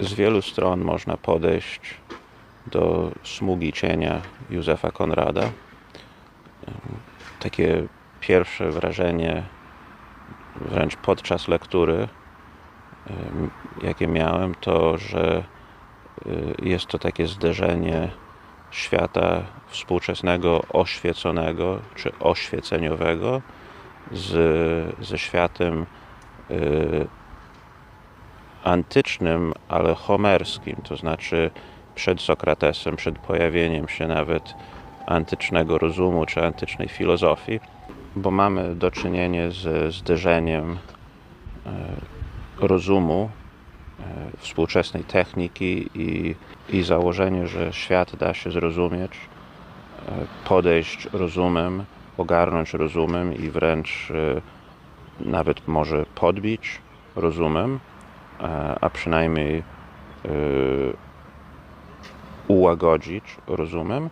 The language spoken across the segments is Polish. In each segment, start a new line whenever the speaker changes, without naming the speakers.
z wielu stron można podejść do smugi cienia Józefa Konrada. Takie pierwsze wrażenie, wręcz podczas lektury, jakie miałem, to, że y, jest to takie zderzenie świata współczesnego, oświeconego czy oświeceniowego z, ze światem y, antycznym, ale homerskim, to znaczy przed Sokratesem, przed pojawieniem się nawet antycznego rozumu czy antycznej filozofii, bo mamy do czynienia ze zderzeniem e, rozumu, e, współczesnej techniki i, i założenie, że świat da się zrozumieć, e, podejść rozumem, ogarnąć rozumem i wręcz nawet może podbić rozumem, a przynajmniej ułagodzić rozumem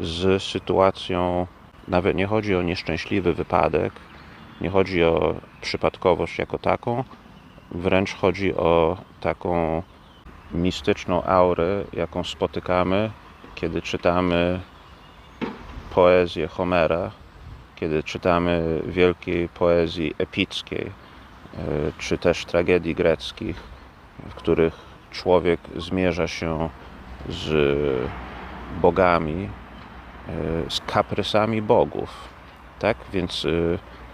z sytuacją, nawet nie chodzi o nieszczęśliwy wypadek, nie chodzi o przypadkowość jako taką, wręcz chodzi o taką mistyczną aurę, jaką spotykamy, kiedy czytamy poezję Homera, kiedy czytamy wielkiej poezji epickiej, e, czy też tragedii greckich, w których człowiek zmierza się z bogami, e, z kaprysami bogów. Tak? Więc e,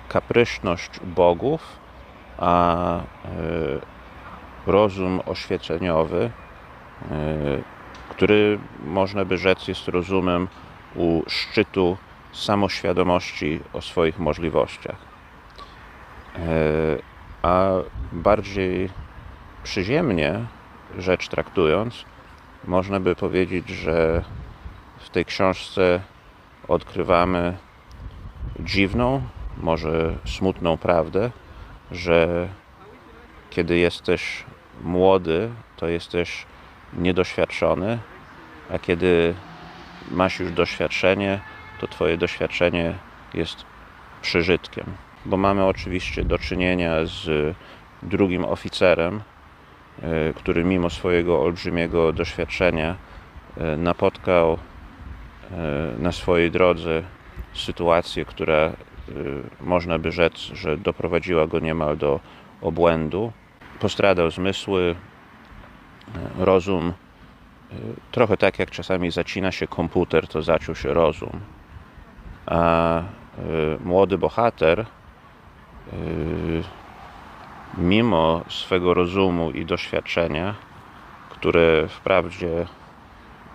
kapryśność bogów, a rozum oświeceniowy, który można by rzec jest rozumem u szczytu samoświadomości o swoich możliwościach. A bardziej przyziemnie rzecz traktując, można by powiedzieć, że w tej książce odkrywamy dziwną, może smutną prawdę, że kiedy jesteś młody, to jesteś niedoświadczony, a kiedy masz już doświadczenie, to Twoje doświadczenie jest przyżytkiem. Bo mamy oczywiście do czynienia z drugim oficerem, E, który mimo swojego olbrzymiego doświadczenia e, napotkał na swojej drodze sytuację, która można by rzec, że doprowadziła go niemal do obłędu. Postradał zmysły, rozum. Trochę tak jak czasami zacina się komputer, to zaciął się rozum. A młody bohater mimo swego rozumu i doświadczenia, które wprawdzie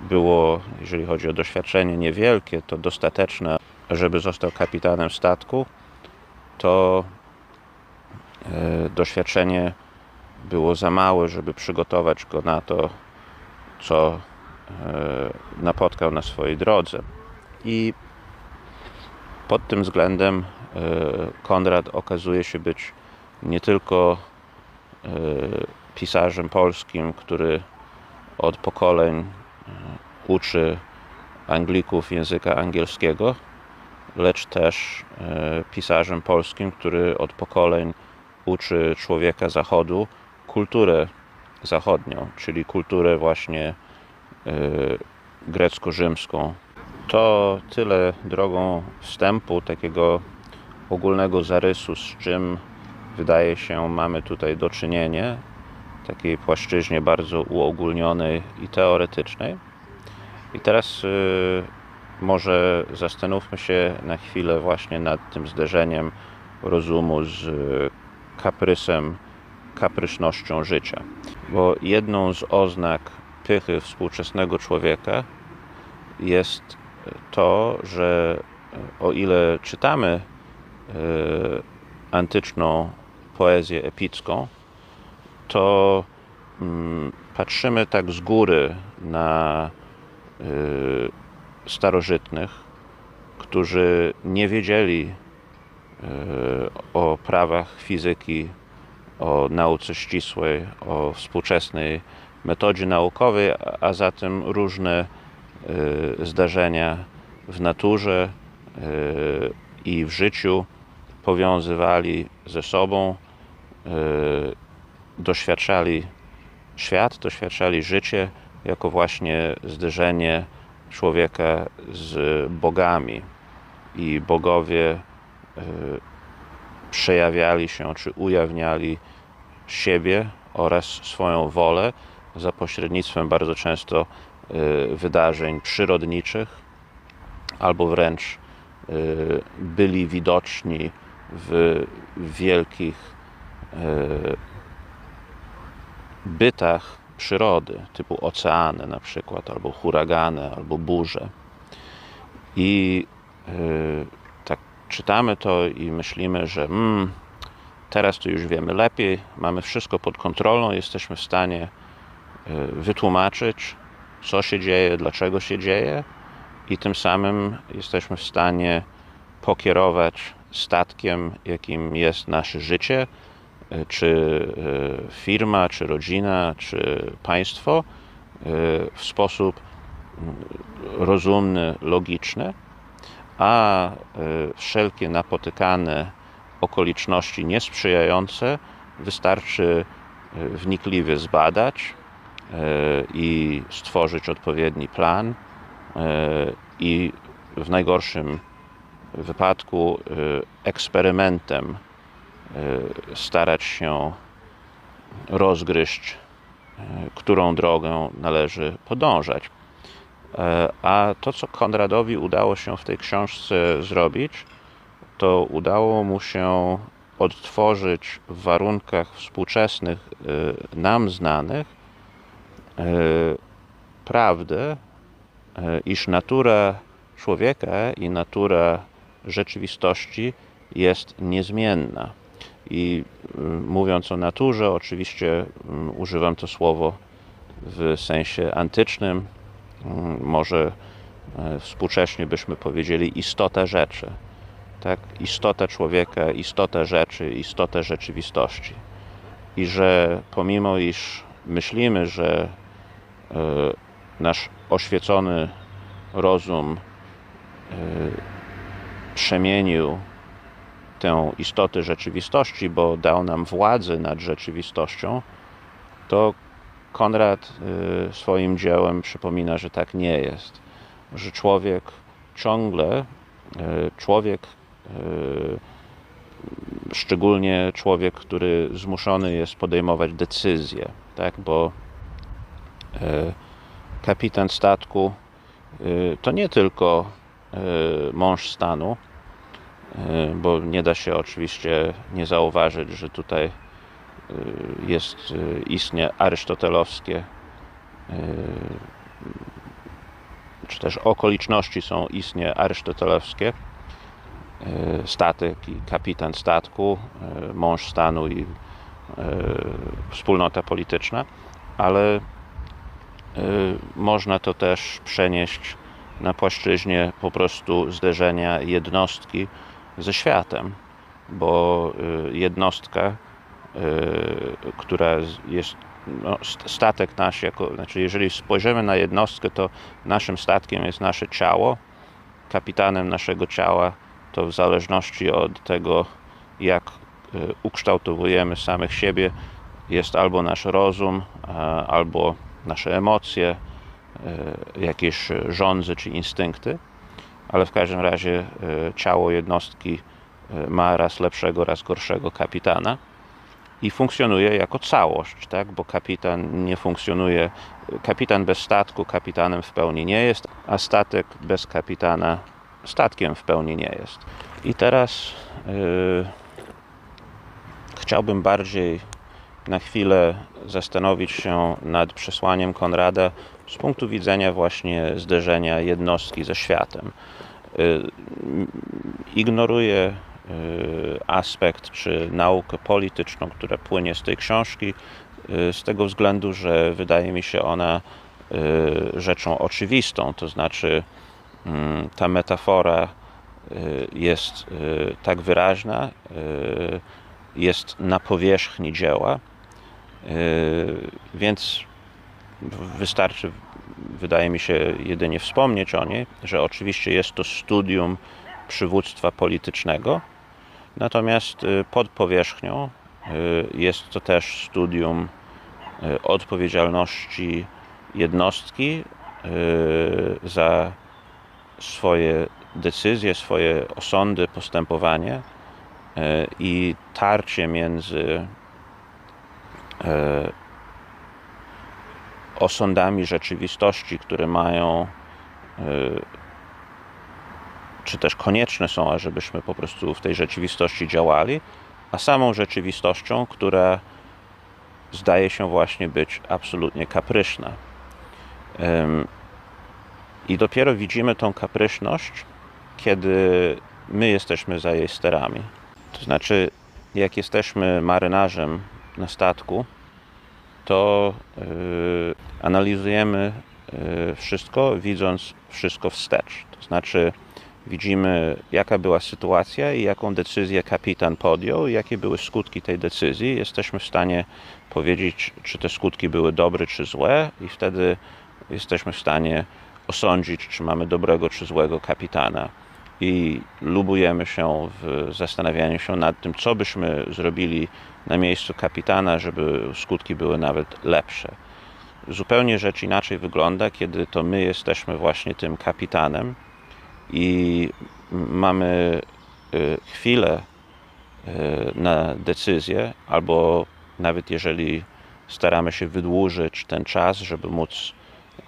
było, jeżeli chodzi o doświadczenie, niewielkie, to dostateczne, żeby został kapitanem statku, to e, doświadczenie było za małe, żeby przygotować go na to, co e, napotkał na swojej drodze. I pod tym względem Konrad okazuje się być nie tylko e, pisarzem polskim, który od pokoleń e, uczy Anglików języka angielskiego, lecz też e, pisarzem polskim, który od pokoleń uczy człowieka zachodu kulturę zachodnią, czyli kulturę właśnie grecko-rzymską. To tyle drogą wstępu, takiego ogólnego zarysu, z czym wydaje się, mamy tutaj do czynienia, takiej płaszczyźnie bardzo uogólnionej i teoretycznej. I teraz y, może zastanówmy się na chwilę właśnie nad tym zderzeniem rozumu z kaprysem, kapryśnością życia. Bo jedną z oznak pychy współczesnego człowieka jest to, że o ile czytamy y, antyczną poezję epicką, to mm, patrzymy tak z góry na y, starożytnych, którzy nie wiedzieli y, o prawach fizyki, o nauce ścisłej, o współczesnej metodzie naukowej, a zatem różne zdarzenia w naturze i w życiu powiązywali ze sobą, E, doświadczali świat, doświadczali życie jako właśnie zderzenie człowieka z bogami. I bogowie y, przejawiali się czy ujawniali siebie oraz swoją wolę za pośrednictwem bardzo często y, wydarzeń przyrodniczych, albo wręcz y, byli widoczni w wielkich bytach przyrody, typu oceany na przykład, albo huragany, albo burze. I yy, tak czytamy to i myślimy, że mm, teraz to już wiemy lepiej, mamy wszystko pod kontrolą, jesteśmy w stanie yy, wytłumaczyć, co się dzieje, dlaczego się dzieje, i tym samym jesteśmy w stanie pokierować statkiem, jakim jest nasze życie, E, czy e, firma, czy rodzina, czy państwo e, w sposób mm, rozumny, logiczny, a wszelkie napotykane okoliczności niesprzyjające wystarczy wnikliwie zbadać i stworzyć odpowiedni plan i w najgorszym wypadku eksperymentem E, starać się rozgryźć, e, którą drogę należy podążać. E, a to, co Konradowi udało się w tej książce zrobić, to udało mu się odtworzyć w warunkach współczesnych, nam znanych, prawdę, iż natura człowieka i natura rzeczywistości jest niezmienna. I y, mówiąc o naturze, oczywiście y, używam to słowo w sensie antycznym, y, może współcześnie byśmy powiedzieli istota rzeczy. Tak? Istota człowieka, istota rzeczy, istota rzeczywistości. I że pomimo iż myślimy, że nasz oświecony rozum przemienił tę istotę rzeczywistości, bo dał nam władzę nad rzeczywistością, to Konrad y, swoim dziełem przypomina, że tak nie jest. Że człowiek ciągle, y, człowiek, y, szczególnie człowiek, który zmuszony jest podejmować decyzje, tak, bo kapitan statku to nie tylko mąż stanu, E, bo nie da się oczywiście nie zauważyć, że tutaj e, jest e, istnie arystotelowskie czy też okoliczności są istnie arystotelowskie. Statek i kapitan statku mąż stanu i wspólnota polityczna ale można to też przenieść na płaszczyźnie po prostu zderzenia jednostki ze światem, bo y, jednostka, y, która jest no, statek nasz, jako, znaczy jeżeli spojrzymy na jednostkę, to naszym statkiem jest nasze ciało, kapitanem naszego ciała to w zależności od tego, jak y, ukształtowujemy samych siebie, jest albo nasz rozum, albo nasze emocje, jakieś żądzy czy instynkty ale w każdym razie e, ciało jednostki e, ma raz lepszego, raz gorszego kapitana i funkcjonuje jako całość, tak? bo kapitan nie funkcjonuje, kapitan bez statku kapitanem w pełni nie jest, a statek bez kapitana statkiem w pełni nie jest. I teraz yy, chciałbym bardziej na chwilę zastanowić się nad przesłaniem Konrada z punktu widzenia właśnie zderzenia jednostki ze światem. Y, ignoruje y, aspekt czy naukę polityczną, która płynie z tej książki, y, z tego względu, że wydaje mi się ona rzeczą oczywistą, to znaczy mm, ta metafora jest tak wyraźna, jest na powierzchni dzieła, więc wystarczy wydaje mi się jedynie wspomnieć o niej, że oczywiście jest to studium przywództwa politycznego, natomiast y, pod powierzchnią y, jest to też studium e, odpowiedzialności jednostki za swoje decyzje, swoje osądy, postępowanie i tarcie między osądami rzeczywistości, które mają e, czy też konieczne są, ażebyśmy po prostu w tej rzeczywistości działali, a samą rzeczywistością, która zdaje się właśnie być absolutnie kapryśna. I dopiero widzimy tą kapryśność, kiedy my jesteśmy za jej sterami. To znaczy, jak jesteśmy marynarzem na statku, to yy, analizujemy yy, wszystko, widząc wszystko wstecz. To znaczy, widzimy, jaka była sytuacja i jaką decyzję kapitan podjął, i jakie były skutki tej decyzji. Jesteśmy w stanie powiedzieć, czy te skutki były dobre, czy złe, i wtedy jesteśmy w stanie osądzić, czy mamy dobrego, czy złego kapitana. I lubujemy się w zastanawianiu się nad tym, co byśmy zrobili na miejscu kapitana, żeby skutki były nawet lepsze. Zupełnie rzecz inaczej wygląda, kiedy to my jesteśmy właśnie tym kapitanem i mamy y, chwilę y, na decyzję, albo nawet jeżeli staramy się wydłużyć ten czas, żeby móc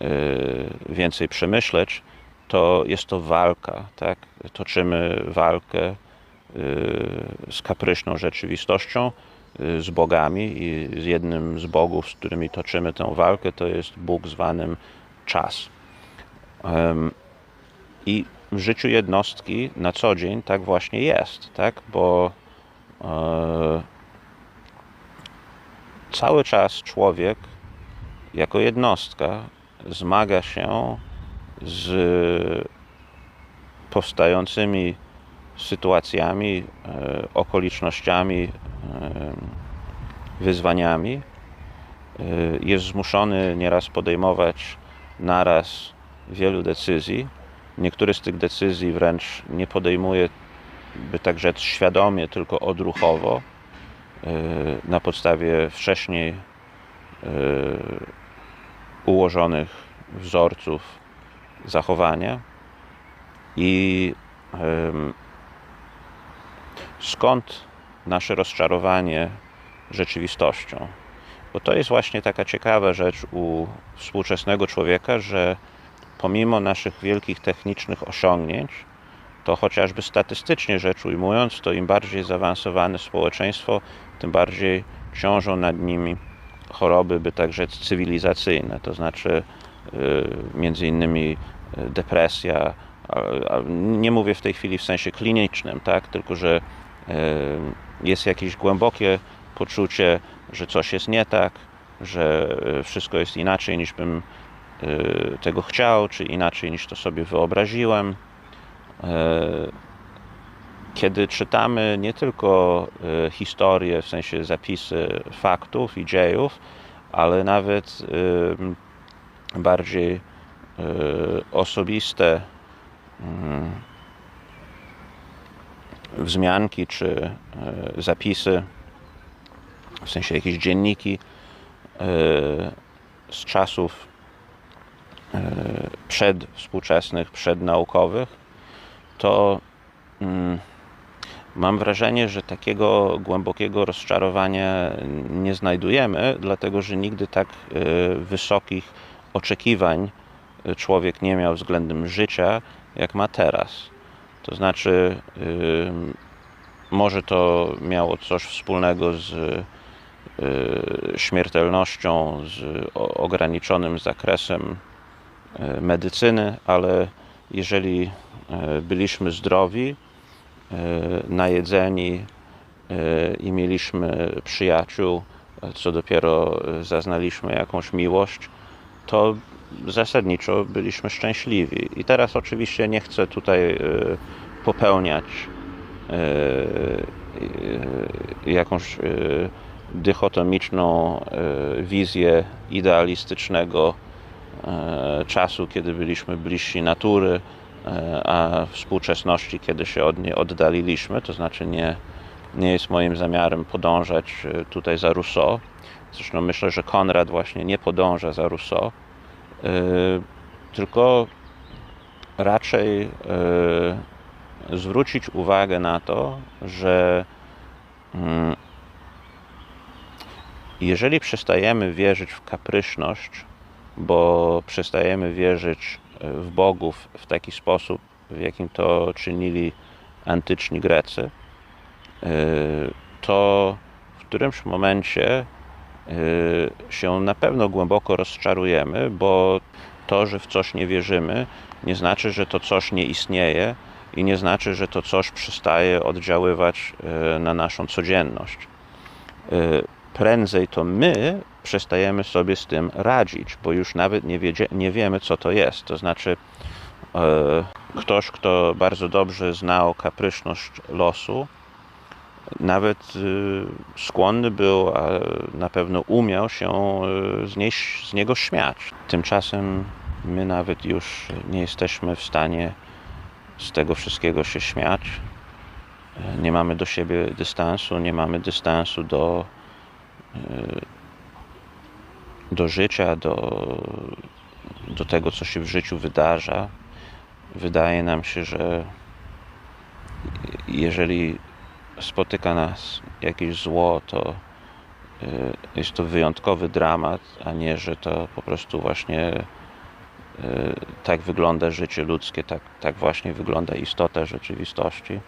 y, więcej przemyśleć, to jest to walka, tak? Toczymy walkę z kapryśną rzeczywistością, z bogami i jednym z bogów, z którymi toczymy tę walkę, to jest Bóg zwanym czas. I w życiu jednostki na co dzień tak właśnie jest, tak? Bo e, cały czas człowiek jako jednostka zmaga się z powstającymi sytuacjami, e, okolicznościami, wyzwaniami. E, jest zmuszony nieraz podejmować naraz wielu decyzji. Niektóre z tych decyzji wręcz nie podejmuje, by tak rzec, świadomie, tylko odruchowo, na podstawie wcześniej ułożonych wzorców zachowania. I skąd nasze rozczarowanie rzeczywistością? Bo to jest właśnie taka ciekawa rzecz u współczesnego człowieka, że pomimo naszych wielkich technicznych osiągnięć, to chociażby statystycznie rzecz ujmując, to im bardziej zaawansowane społeczeństwo, tym bardziej ciążą nad nimi choroby, by tak rzec, cywilizacyjne, to znaczy y, między innymi y, depresja, nie mówię w tej chwili w sensie klinicznym, tak, tylko że y, jest jakieś głębokie poczucie, że coś jest nie tak, że wszystko jest inaczej niż bym tego chciał, czy inaczej niż to sobie wyobraziłem. Kiedy czytamy nie tylko historię, w sensie zapisy faktów i dziejów, ale nawet bardziej osobiste wzmianki czy zapisy, w sensie jakieś dzienniki z czasów przedwspółczesnych, przednaukowych, to mm, mam wrażenie, że takiego głębokiego rozczarowania nie znajdujemy, dlatego że nigdy tak wysokich oczekiwań człowiek nie miał względem życia, jak ma teraz. To znaczy, może to miało coś wspólnego z śmiertelnością, z ograniczonym zakresem medycyny, ale jeżeli byliśmy zdrowi, najedzeni i mieliśmy przyjaciół, co dopiero zaznaliśmy jakąś miłość, to zasadniczo byliśmy szczęśliwi. I teraz oczywiście nie chcę tutaj e, popełniać e, e, jakąś dychotomiczną wizję idealistycznego czasu, kiedy byliśmy bliżsi natury, a współczesności, kiedy się od niej oddaliliśmy. To znaczy nie, nie jest moim zamiarem podążać tutaj za Rousseau. Zresztą myślę, że Konrad właśnie nie podąża za Rousseau, tylko raczej y, zwrócić uwagę na to, że mm, jeżeli przestajemy wierzyć w kapryśność, bo przestajemy wierzyć y, w bogów w taki sposób, w jakim to czynili antyczni Grecy, to w którymś momencie się na pewno głęboko rozczarujemy, bo to, że w coś nie wierzymy, nie znaczy, że to coś nie istnieje i nie znaczy, że to coś przestaje oddziaływać y, na naszą codzienność. Y, Prędzej to my przestajemy sobie z tym radzić, bo już nawet nie, wiedzie, nie wiemy, co to jest. To znaczy, ktoś, kto bardzo dobrze znał kapryśność losu, nawet y, skłonny był, a na pewno umiał się y, z, z niego śmiać. Tymczasem my nawet już nie jesteśmy w stanie z tego wszystkiego się śmiać. E, Nie mamy do siebie dystansu, nie mamy dystansu do, y, do życia, do, do tego, co się w życiu wydarza. Wydaje nam się, że jeżeli spotyka nas jakieś zło, to y, jest to wyjątkowy dramat, a nie, że to po prostu właśnie y, tak wygląda życie ludzkie, tak, tak właśnie wygląda istota rzeczywistości.